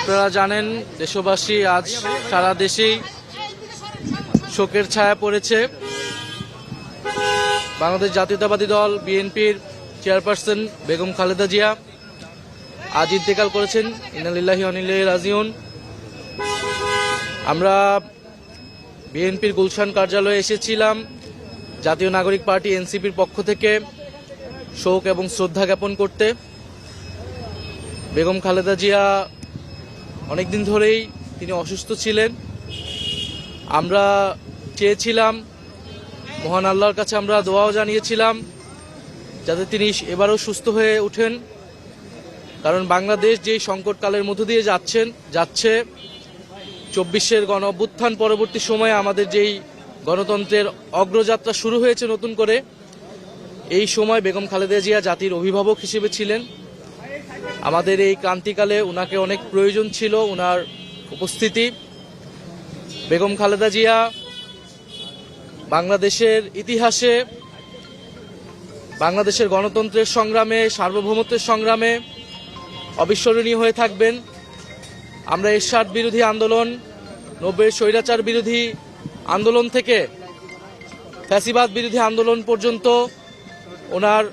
আপনারা জানেন, দেশবাসী আজ সারা দেশেই শোকের ছায়া পড়েছে। বাংলাদেশ জাতীয়তাবাদী দল, বিএনপির চেয়ারপারসন বেগম খালেদা জিয়া আজ ইন্তেকাল করেছেন। ইনালিল্লাহি অনিল্লাহি রাজিউন। আমরা বিএনপির গুলশান কার্যালয়ে এসেছিলাম। জাতীয় নাগরিক পার্টি এনসিপির পক্ষ থেকে শোক এবং শ্রদ্ধা জ্ঞাপন করতে। বেগম খালেদা জিয়া অনেকদিন ধরেই তিনি অসুস্থ ছিলেন। আমরা চেয়েছিলাম, মহান আল্লাহর কাছে আমরা দোয়াও জানিয়েছিলাম, যাতে তিনি এবারও সুস্থ হয়ে ওঠেন। কারণ বাংলাদেশ যেই সংকটকালের মধ্য দিয়ে যাচ্ছেন, যাচ্ছে, চব্বিশের গণ অভ্যুত্থান পরবর্তী সময়ে আমাদের যেই গণতন্ত্রের অগ্রযাত্রা শুরু হয়েছে নতুন করে, এই সময় বেগম খালেদা জিয়া জাতির অভিভাবক হিসেবে ছিলেন। আমাদের এই ক্রান্তিকালে উনাকে অনেক প্রয়োজন ছিল, উনার উপস্থিতি। বেগম খালেদা জিয়া বাংলাদেশের ইতিহাসে, বাংলাদেশের গণতন্ত্রের সংগ্রামে, সার্বভৌমত্বের সংগ্রামে অবিস্মরণীয় হয়ে থাকবেন। আমরা এরশাদ বিরোধী আন্দোলন নব্বই স্বৈরাচার বিরোধী আন্দোলন থেকে ফ্যাসিবাদ বিরোধী আন্দোলন পর্যন্ত ওনার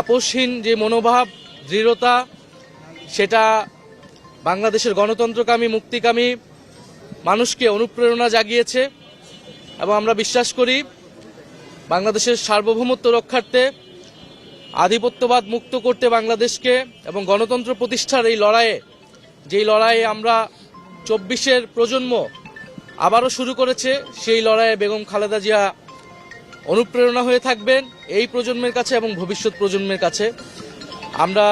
আপোষহীন যে মনোভাব দৃঢ়তা, সেটা বাংলাদেশের গণতন্ত্রকামী, মুক্তিকামী মানুষকে অনুপ্রেরণা জাগিয়েছে এবং আমরা বিশ্বাস করি বাংলাদেশের সার্বভৌমত্ব রক্ষার্থে আধিপত্যবাদ মুক্ত করতে বাংলাদেশকে এবং গণতন্ত্র প্রতিষ্ঠার এই লড়াইয়ে, যেই লড়াইয়ে আমরা চব্বিশের প্রজন্ম আবারও শুরু করেছে, সেই লড়াইয়ে বেগম খালেদা জিয়া অনুপ্রেরণা হয়ে থাকবেন এই প্রজন্মের কাছে এবং ভবিষ্যৎ প্রজন্মের কাছে। আমরা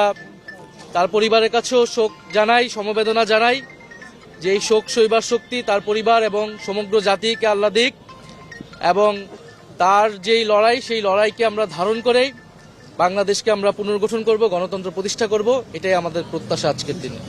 তার পরিবারের কাছেও শোক জানাই, সমবেদনা জানাই যে এই শোক সইবার শক্তি তার পরিবার এবং সমগ্র জাতিকে আল্লাহ দিক এবং তার যেই লড়াই, সেই লড়াইকে আমরা ধারণ করেই বাংলাদেশকে আমরা পুনর্গঠন করব, গণতন্ত্র প্রতিষ্ঠা করব, এটাই আমাদের প্রত্যাশা আজকের দিনে।